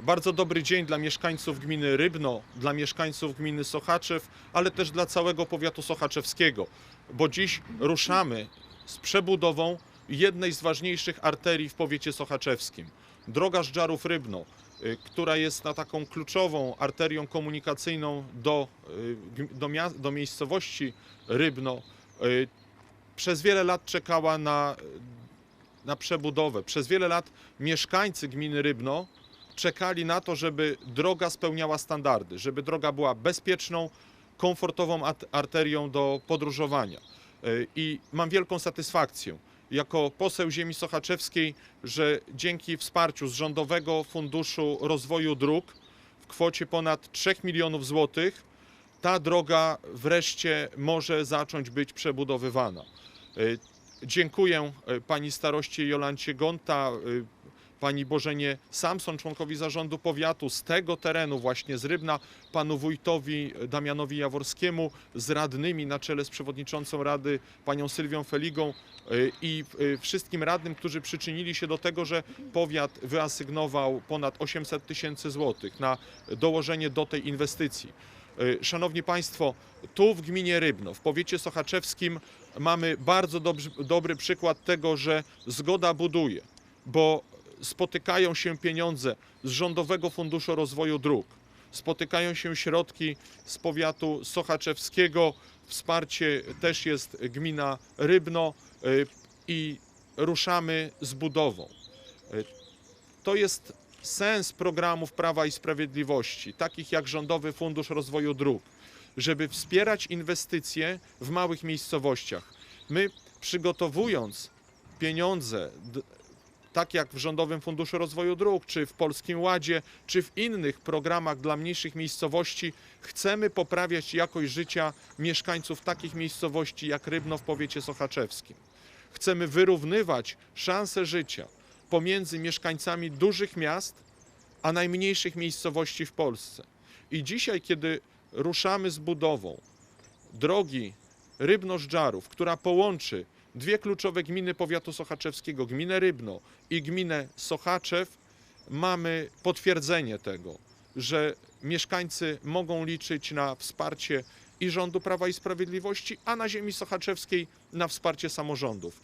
Bardzo dobry dzień dla mieszkańców gminy Rybno, dla mieszkańców gminy Sochaczew, ale też dla całego powiatu sochaczewskiego, bo dziś ruszamy z przebudową jednej z ważniejszych arterii w powiecie sochaczewskim. Droga Żdżarów Rybno, y, która jest na taką kluczową arterią komunikacyjną do, y, do, do miejscowości Rybno, y, przez wiele lat czekała na, na przebudowę. Przez wiele lat mieszkańcy gminy Rybno czekali na to, żeby droga spełniała standardy, żeby droga była bezpieczną, komfortową arterią do podróżowania. Y, I mam wielką satysfakcję jako poseł ziemi sochaczewskiej, że dzięki wsparciu z Rządowego Funduszu Rozwoju Dróg w kwocie ponad 3 milionów złotych ta droga wreszcie może zacząć być przebudowywana. Y, Dziękuję y, pani staroście Jolancie Gonta, pani Bożenie Samson, członkowi zarządu powiatu z tego terenu właśnie z Rybna, panu wójtowi Damianowi Jaworskiemu, z radnymi na czele z przewodniczącą rady panią Sylwią Feligą y, i y, wszystkim radnym, którzy przyczynili się do tego, że powiat wyasygnował ponad 800 tysięcy złotych na dołożenie do tej inwestycji. Y, Szanowni Państwo, tu w gminie Rybno, w powiecie sochaczewskim mamy bardzo dobry, dobry przykład tego, że zgoda buduje, bo spotykają się pieniądze z Rządowego Funduszu Rozwoju Dróg, spotykają się środki z powiatu sochaczewskiego, wsparcie też jest gmina Rybno y, i ruszamy z budową. Y, To jest sens programów Prawa i Sprawiedliwości, takich jak Rządowy Fundusz Rozwoju Dróg, żeby wspierać inwestycje w małych miejscowościach. My przygotowując pieniądze, tak jak w Rządowym Funduszu Rozwoju Dróg, czy w Polskim Ładzie, czy w innych programach dla mniejszych miejscowości, chcemy poprawiać jakość życia mieszkańców takich miejscowości jak Rybno w powiecie sochaczewskim. Chcemy wyrównywać szanse życia pomiędzy mieszkańcami dużych miast a najmniejszych miejscowości w Polsce. I dzisiaj, kiedy ruszamy z budową drogi Rybno-Żdżarów, która połączy dwie kluczowe gminy powiatu sochaczewskiego, gminę Rybno i gminę Sochaczew, mamy potwierdzenie tego, że mieszkańcy mogą liczyć na wsparcie i rządu Prawa i Sprawiedliwości, a na ziemi sochaczewskiej na wsparcie samorządów.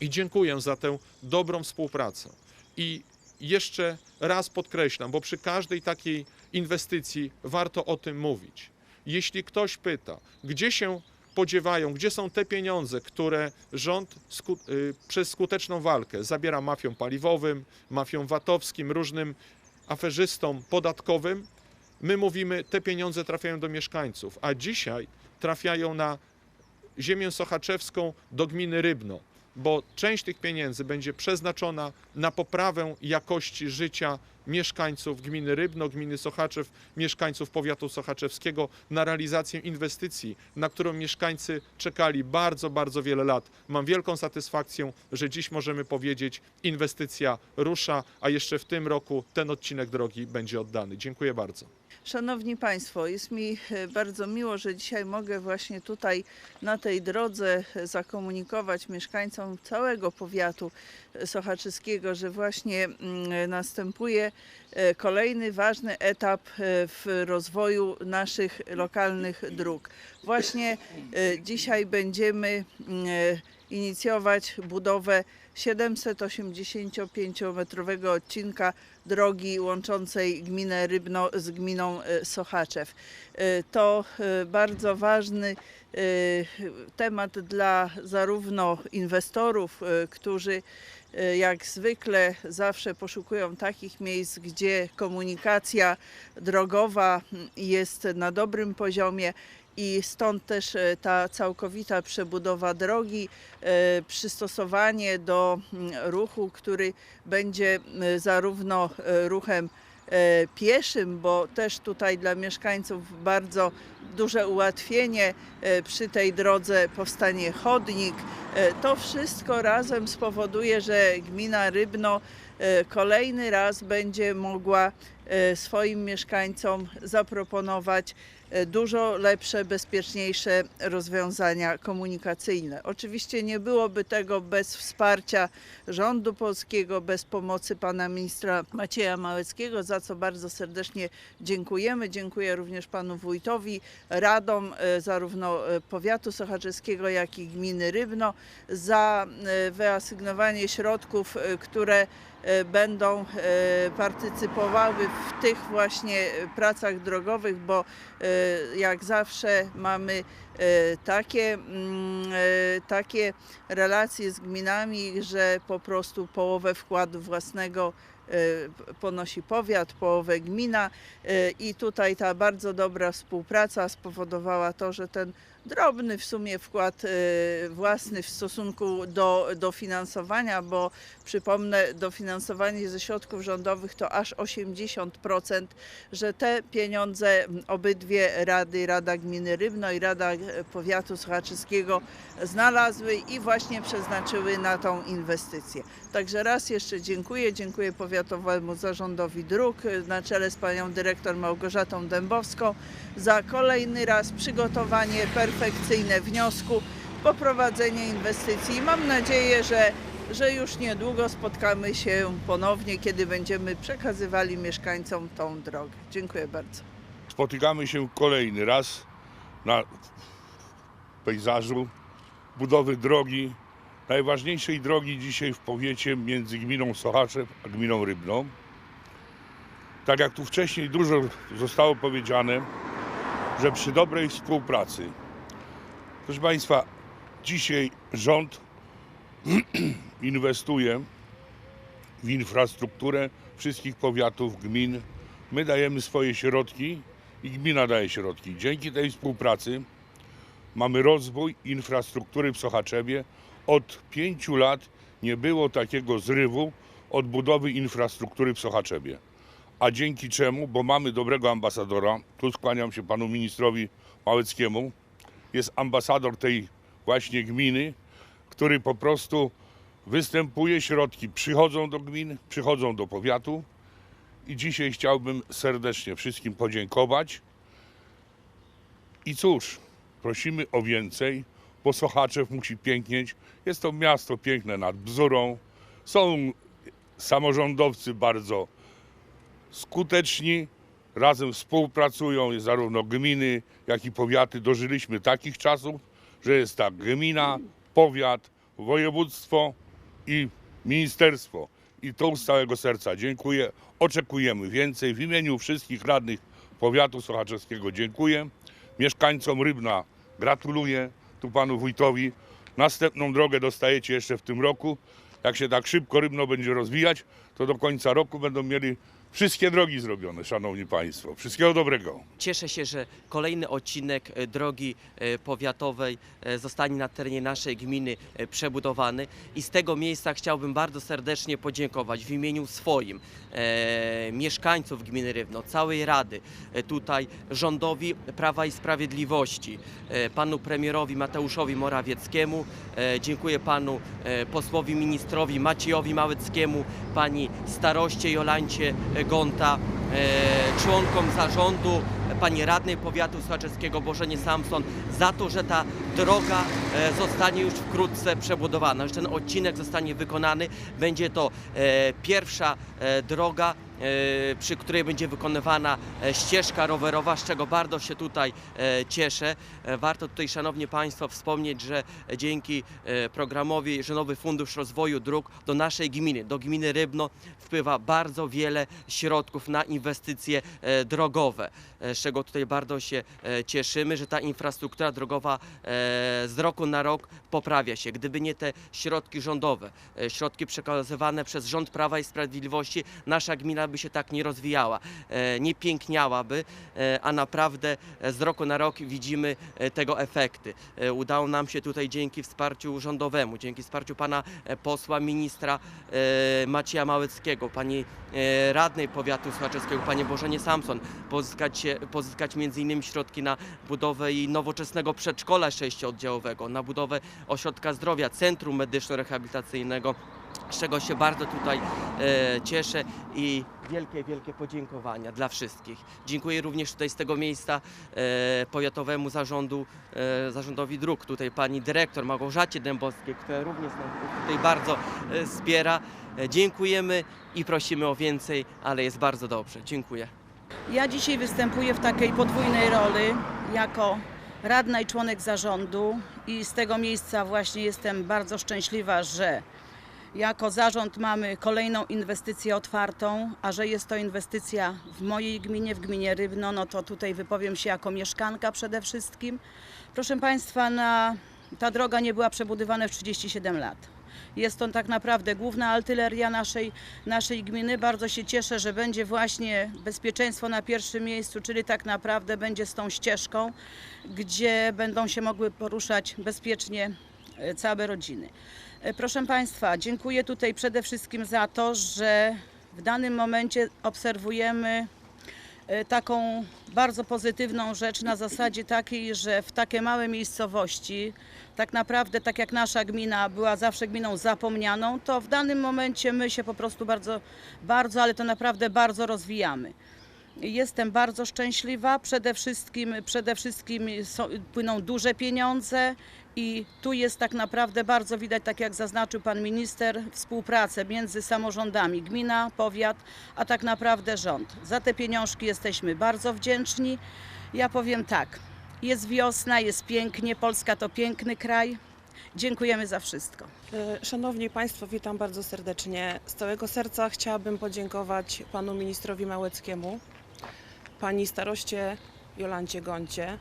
I dziękuję za tę dobrą współpracę. I jeszcze raz podkreślam, bo przy każdej takiej inwestycji warto o tym mówić. Jeśli ktoś pyta, gdzie się podziewają, gdzie są te pieniądze, które rząd sku, y, przez skuteczną walkę zabiera mafiom paliwowym, mafiom VAT-owskim, różnym aferzystom podatkowym, my mówimy, te pieniądze trafiają do mieszkańców, a dzisiaj trafiają na ziemię sochaczewską do gminy Rybno, bo część tych pieniędzy będzie przeznaczona na poprawę jakości życia mieszkańców gminy Rybno, gminy Sochaczew, mieszkańców powiatu sochaczewskiego, na realizację inwestycji, na którą mieszkańcy czekali bardzo, bardzo wiele lat. Mam wielką satysfakcję, że dziś możemy powiedzieć, inwestycja rusza, a jeszcze w tym roku ten odcinek drogi będzie oddany. Dziękuję bardzo. Szanowni Państwo, jest mi e, bardzo miło, że dzisiaj mogę właśnie tutaj na tej drodze e, zakomunikować mieszkańcom całego powiatu e, sochaczyskiego, że właśnie mm, następuje kolejny ważny etap w rozwoju naszych lokalnych dróg. Właśnie dzisiaj będziemy mm, inicjować budowę 785-metrowego odcinka drogi łączącej gminę Rybno z gminą e, Sochaczew. E, To e, bardzo ważny temat dla zarówno inwestorów, którzy jak zwykle zawsze poszukują takich miejsc, gdzie komunikacja drogowa jest na dobrym poziomie i stąd też e, ta całkowita przebudowa drogi, e, przystosowanie do mm, ruchu, który będzie m, zarówno e, ruchem e, pieszym, bo też tutaj dla mieszkańców bardzo duże ułatwienie. E, Przy tej drodze powstanie chodnik. E, To wszystko razem spowoduje, że gmina Rybno e, kolejny raz będzie mogła e, swoim mieszkańcom zaproponować e, dużo lepsze, bezpieczniejsze rozwiązania komunikacyjne. Oczywiście nie byłoby tego bez wsparcia rządu polskiego, bez pomocy pana ministra Macieja Małeckiego, za co bardzo serdecznie dziękujemy. Dziękuję również panu wójtowi, radom e, zarówno e, powiatu sochaczeskiego, jak i gminy Rybno za e, wyasygnowanie środków, e, które e, będą e, partycypowały w tych właśnie e, pracach drogowych, bo e, jak zawsze mamy e, takie, mm, e, takie relacje z gminami, że po prostu połowę wkładu własnego e, ponosi powiat, połowę gmina e, i tutaj ta bardzo dobra współpraca spowodowała to, że ten drobny w sumie wkład e, własny w stosunku do dofinansowania, bo przypomnę, dofinansowanie ze środków rządowych to aż 80%, że te pieniądze obydwie rady, Rada Gminy Rybno i Rada e, Powiatu Sochaczyskiego znalazły i właśnie przeznaczyły na tą inwestycję. Także raz jeszcze dziękuję, dziękuję Powiatowemu Zarządowi Dróg e, na czele z panią dyrektor Małgorzatą Dębowską za kolejny raz przygotowanie perfekcyjne wniosku, poprowadzenie inwestycji. Mam nadzieję, że, że już niedługo spotkamy się ponownie, kiedy będziemy przekazywali mieszkańcom tą drogę. Dziękuję bardzo. Spotykamy się kolejny raz na pejzażu budowy drogi, najważniejszej drogi dzisiaj w powiecie między gminą Sochaczew a gminą Rybną. Tak jak tu wcześniej dużo zostało powiedziane, że przy dobrej współpracy, proszę Państwa, dzisiaj rząd inwestuje w infrastrukturę wszystkich powiatów, gmin. My dajemy swoje środki i gmina daje środki. Dzięki tej współpracy mamy rozwój infrastruktury w Sochaczewie. Od pięciu lat nie było takiego zrywu od budowy infrastruktury w Sochaczewie. A dzięki czemu? Bo mamy dobrego ambasadora. Tu skłaniam się panu ministrowi Małeckiemu. Jest ambasador tej właśnie gminy, który po prostu występuje, środki przychodzą do gmin, przychodzą do powiatu. I dzisiaj chciałbym serdecznie wszystkim podziękować. I cóż, prosimy o więcej, bo Sochaczew musi pięknieć. Jest to miasto piękne nad Bzurą. Są samorządowcy bardzo skuteczni, razem współpracują zarówno gminy, jak i powiaty. Dożyliśmy takich czasów, że jest tak gmina, powiat, województwo i ministerstwo. I to z całego serca dziękuję. Oczekujemy więcej. W imieniu wszystkich radnych powiatu sochaczewskiego dziękuję. Mieszkańcom Rybna gratuluję. Tu panu wójtowi. Następną drogę dostajecie jeszcze w tym roku. Jak się tak szybko Rybno będzie rozwijać, to do końca roku będą mieli wszystkie drogi zrobione, szanowni państwo. Wszystkiego dobrego. Cieszę się, że kolejny odcinek e, drogi e, powiatowej e, zostanie na terenie naszej gminy przebudowany i z tego miejsca chciałbym bardzo serdecznie podziękować w imieniu swoim, e, mieszkańców gminy Rywno, całej Rady, tutaj rządowi Prawa i Sprawiedliwości, e, panu premierowi Mateuszowi Morawieckiemu, e, dziękuję panu e, posłowi ministrowi Maciejowi Małeckiemu, pani staroście Jolancie Gonta, e, członkom zarządu, pani radnej powiatu sochaczewskiego Bożenie Samson za to, że ta droga e, zostanie już wkrótce przebudowana, że ten odcinek zostanie wykonany. Będzie to e, pierwsza droga, przy której będzie wykonywana e, ścieżka rowerowa, z czego bardzo się tutaj e, cieszę. E, Warto tutaj, Szanowni Państwo, wspomnieć, że dzięki e, programowi Rządowy Fundusz Rozwoju Dróg do naszej gminy, do gminy Rybno wpływa bardzo wiele środków na inwestycje e, drogowe, e, z czego tutaj bardzo się e, cieszymy, że ta infrastruktura drogowa e, z roku na rok poprawia się. Gdyby nie te środki rządowe, e, środki przekazywane przez rząd Prawa i Sprawiedliwości, nasza gmina by się tak nie rozwijała, e, nie piękniałaby, e, a naprawdę e, z roku na rok widzimy tego efekty. Udało nam się tutaj dzięki wsparciu rządowemu, dzięki wsparciu pana posła, ministra Macieja Małeckiego, pani radnej powiatu słuchaczewskiego, pani Bożenie Samson, pozyskać, pozyskać między innymi środki na budowę i nowoczesnego przedszkola sześcioddziałowego, na budowę ośrodka zdrowia, centrum medyczno-rehabilitacyjnego, z czego się bardzo tutaj e, cieszę i wielkie, wielkie podziękowania dla wszystkich. Dziękuję również tutaj z tego miejsca e, powiatowemu zarządu, e, zarządowi dróg, tutaj pani dyrektor Małgorzacie Dębowskiej, która również nas tutaj bardzo e, wspiera. E, dziękujemy i prosimy o więcej, ale jest bardzo dobrze. Dziękuję. Ja dzisiaj występuję w takiej podwójnej roli jako radna i członek zarządu i z tego miejsca właśnie jestem bardzo szczęśliwa, że jako zarząd mamy kolejną inwestycję otwartą, a że jest to inwestycja w mojej gminie, w gminie Rybno, no to tutaj wypowiem się jako mieszkanka przede wszystkim. Proszę Państwa, na, ta droga nie była przebudowana w 37 lat. Jest to tak naprawdę główna artyleria naszej, naszej gminy. Bardzo się cieszę, że będzie właśnie bezpieczeństwo na pierwszym miejscu, czyli tak naprawdę będzie z tą ścieżką, gdzie będą się mogły poruszać bezpiecznie całe rodziny. E, Proszę Państwa, dziękuję tutaj przede wszystkim za to, że w danym momencie obserwujemy e, taką bardzo pozytywną rzecz na zasadzie takiej, że w takie małe miejscowości, tak naprawdę tak jak nasza gmina była zawsze gminą zapomnianą, to w danym momencie my się po prostu bardzo, bardzo, ale to naprawdę bardzo rozwijamy. Jestem bardzo szczęśliwa. Przede wszystkim, przede wszystkim są, płyną duże pieniądze i tu jest tak naprawdę bardzo widać, tak jak zaznaczył pan minister, współpracę między samorządami, gmina, powiat, a tak naprawdę rząd. Za te pieniążki jesteśmy bardzo wdzięczni. Ja powiem tak, jest wiosna, jest pięknie, Polska to piękny kraj. Dziękujemy za wszystko. E, Szanowni Państwo, witam bardzo serdecznie. Z całego serca chciałabym podziękować panu ministrowi Małeckiemu, pani staroście Jolancie Goncie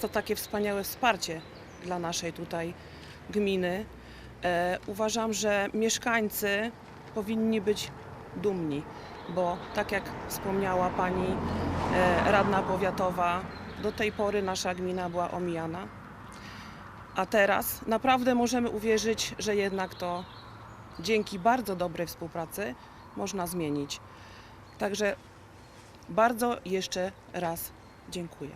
za takie wspaniałe wsparcie dla naszej tutaj gminy. E, uważam, że mieszkańcy powinni być dumni, bo tak jak wspomniała pani e, radna powiatowa, do tej pory nasza gmina była omijana. A teraz naprawdę możemy uwierzyć, że jednak to dzięki bardzo dobrej współpracy można zmienić. Także bardzo jeszcze raz dziękuję.